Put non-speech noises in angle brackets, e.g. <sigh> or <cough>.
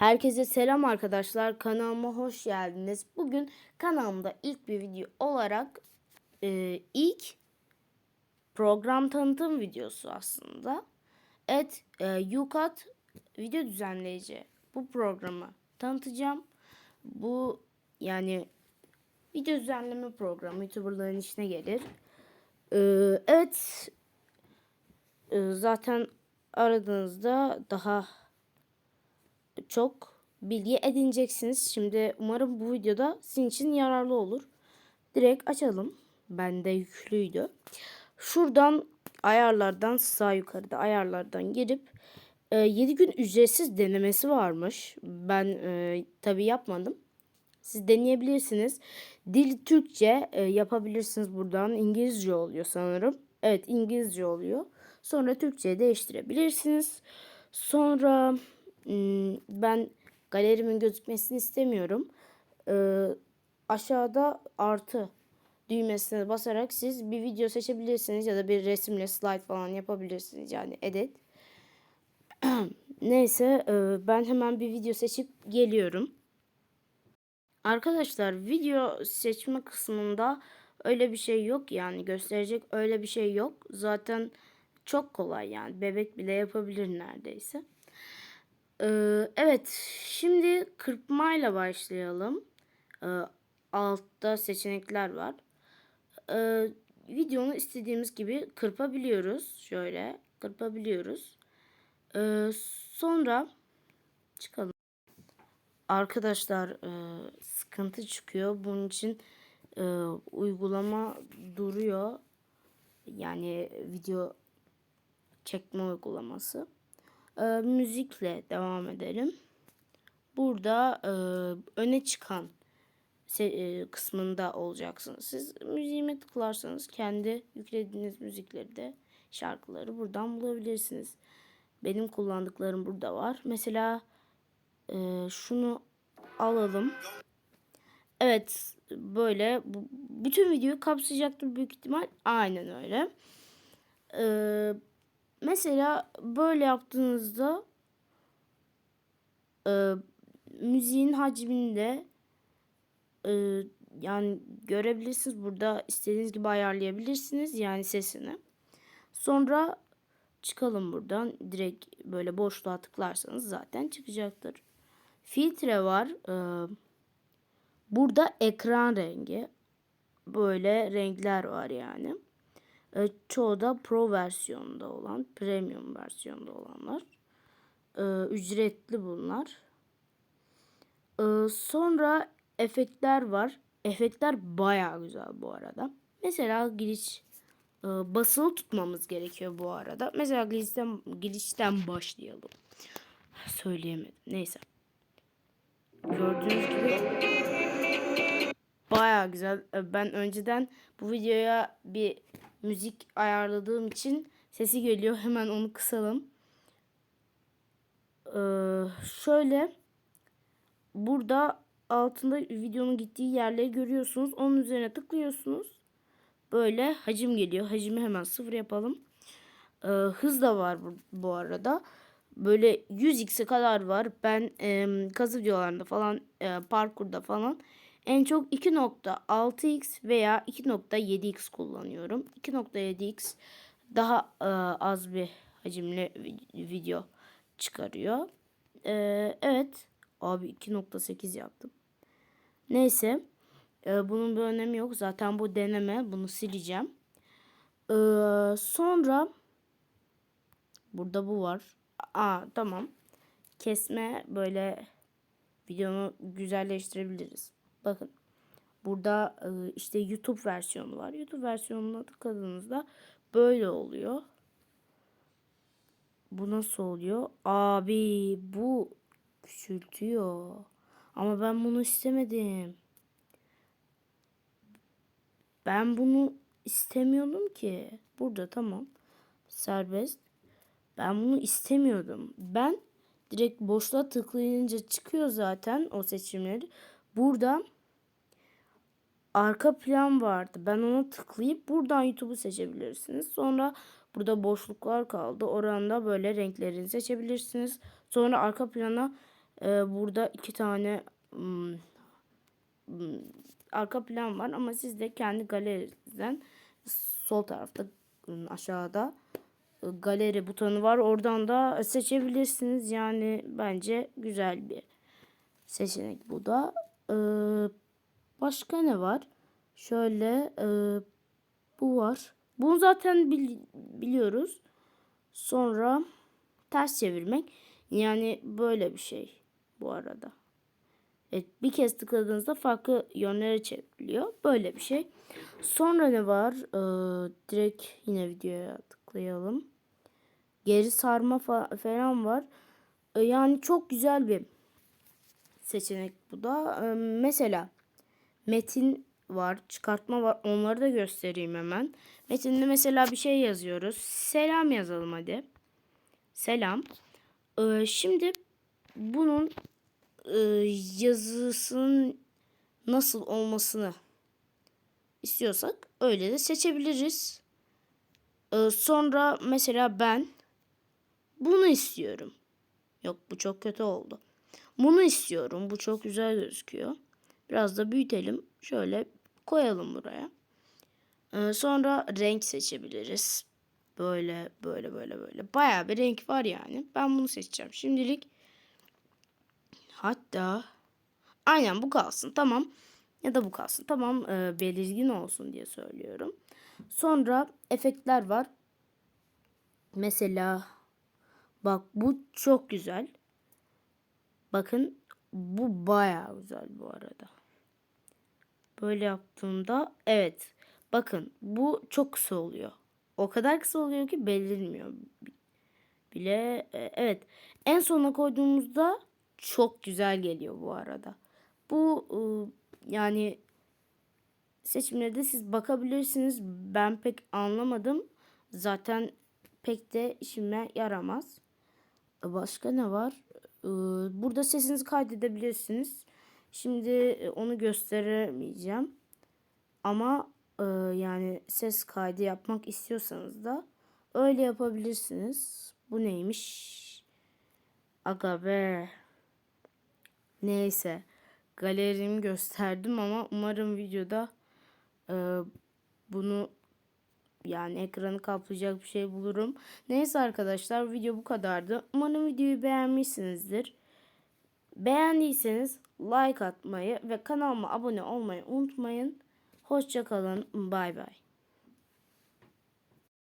Herkese selam arkadaşlar. Kanalıma hoş geldiniz. Bugün kanalımda ilk bir video olarak e, ilk program tanıtım videosu aslında. Evet, e, UCAT video düzenleyici bu programı tanıtacağım. Bu yani video düzenleme programı YouTuber'ların işine gelir. E, evet, e, zaten aradığınızda daha çok bilgi edineceksiniz. Şimdi umarım bu videoda sizin için yararlı olur. Direkt açalım. Bende yüklüydü. Şuradan ayarlardan sağ yukarıda ayarlardan girip e, 7 gün ücretsiz denemesi varmış. Ben e, tabi yapmadım. Siz deneyebilirsiniz. Dil Türkçe e, yapabilirsiniz buradan. İngilizce oluyor sanırım. Evet İngilizce oluyor. Sonra Türkçe'ye değiştirebilirsiniz. Sonra ben galerimin gözükmesini istemiyorum. Ee, aşağıda artı düğmesine basarak siz bir video seçebilirsiniz ya da bir resimle slide falan yapabilirsiniz yani edit. <clears throat> Neyse e, ben hemen bir video seçip geliyorum. Arkadaşlar video seçme kısmında öyle bir şey yok yani gösterecek öyle bir şey yok. Zaten çok kolay yani bebek bile yapabilir neredeyse. Ee, evet, şimdi kırpmayla başlayalım. Ee, altta seçenekler var. Ee, videonu istediğimiz gibi kırpabiliyoruz. Şöyle kırpabiliyoruz. Ee, sonra çıkalım. Arkadaşlar e, sıkıntı çıkıyor. Bunun için e, uygulama duruyor. Yani video çekme uygulaması e, müzikle devam edelim. Burada e, öne çıkan e, kısmında olacaksınız. Siz müziğime tıklarsanız kendi yüklediğiniz müzikleri de şarkıları buradan bulabilirsiniz. Benim kullandıklarım burada var. Mesela e, şunu alalım. Evet böyle bu, bütün videoyu kapsayacaktır büyük ihtimal. Aynen öyle. Ee, Mesela böyle yaptığınızda e, müziğin hacminde e, yani görebilirsiniz. Burada istediğiniz gibi ayarlayabilirsiniz yani sesini. Sonra çıkalım buradan. Direkt böyle boşluğa tıklarsanız zaten çıkacaktır. Filtre var. Ee, burada ekran rengi. Böyle renkler var yani. E, çoğu da Pro versiyonda olan, Premium versiyonda olanlar. E, ücretli bunlar. E, sonra efektler var. Efektler baya güzel bu arada. Mesela glitch e, basılı tutmamız gerekiyor bu arada. Mesela glitch'ten, glitch'ten başlayalım. Söyleyemedim. Neyse. Gördüğünüz gibi baya güzel. E, ben önceden bu videoya bir müzik ayarladığım için sesi geliyor. <laughs> Hemen onu kısalım. Ee, şöyle burada altında videonun gittiği yerleri görüyorsunuz. Onun üzerine tıklıyorsunuz. Böyle hacim geliyor. Hacimi hemen sıfır yapalım. Ee, hız da var bu, bu arada. Böyle 100x'e kadar var. Ben e, kazı videolarında falan e, parkurda falan en çok 2.6x veya 2.7x kullanıyorum. 2.7x daha e, az bir hacimli video çıkarıyor. E, evet. Abi 2.8 yaptım. Neyse. E, bunun bir önemi yok. Zaten bu deneme. Bunu sileceğim. E, sonra burada bu var. Aa tamam. Kesme böyle videonu güzelleştirebiliriz. Bakın burada işte YouTube versiyonu var. YouTube versiyonuna tıkladığınızda böyle oluyor. Bu nasıl oluyor? Abi bu küçültüyor. Ama ben bunu istemedim. Ben bunu istemiyordum ki. Burada tamam. Serbest. Ben bunu istemiyordum. Ben direkt boşluğa tıklayınca çıkıyor zaten o seçimleri. Burada arka plan vardı. Ben ona tıklayıp buradan YouTube'u seçebilirsiniz. Sonra burada boşluklar kaldı. Oranda böyle renklerini seçebilirsiniz. Sonra arka plana Ee, burada iki tane hmm, hmm, arka plan var ama siz de kendi galerinizden sol tarafta hmm, aşağıda e, galeri butonu var. Oradan da seçebilirsiniz. Yani bence güzel bir seçenek bu da. Ee, başka ne var? Şöyle e, bu var. Bunu zaten bil- biliyoruz. Sonra ters çevirmek. Yani böyle bir şey bu arada. Evet, bir kez tıkladığınızda farklı yönlere çevriliyor. Böyle bir şey. Sonra ne var? Ee, direkt yine videoya tıklayalım. Geri sarma fa- falan var. Ee, yani çok güzel bir seçenek bu da. Mesela metin var, çıkartma var. Onları da göstereyim hemen. Metinde mesela bir şey yazıyoruz. Selam yazalım hadi. Selam. Ee, şimdi bunun e, yazısının nasıl olmasını istiyorsak öyle de seçebiliriz. Ee, sonra mesela ben bunu istiyorum. Yok bu çok kötü oldu. Bunu istiyorum. Bu çok güzel gözüküyor. Biraz da büyütelim. Şöyle koyalım buraya. Ee, sonra renk seçebiliriz. Böyle böyle böyle böyle. Bayağı bir renk var yani. Ben bunu seçeceğim. Şimdilik hatta aynen bu kalsın. Tamam. Ya da bu kalsın. Tamam e, belirgin olsun diye söylüyorum. Sonra efektler var. Mesela bak bu çok güzel. Bakın bu bayağı güzel bu arada. Böyle yaptığımda evet. Bakın bu çok kısa oluyor. O kadar kısa oluyor ki belirmiyor bile. E, Evet. En sona koyduğumuzda çok güzel geliyor bu arada. Bu e, yani seçimlerde siz bakabilirsiniz. Ben pek anlamadım. Zaten pek de işime yaramaz. E, Başka ne var? Burada sesinizi kaydedebilirsiniz. Şimdi e, onu gösteremeyeceğim. Ama e, yani ses kaydı yapmak istiyorsanız da öyle yapabilirsiniz. Bu neymiş? Aga be. Neyse. Galerimi gösterdim ama umarım videoda e, bunu yani ekranı kaplayacak bir şey bulurum. Neyse arkadaşlar video bu kadardı. Umarım videoyu beğenmişsinizdir. Beğendiyseniz like atmayı ve kanalıma abone olmayı unutmayın. Hoşçakalın. Bay bay.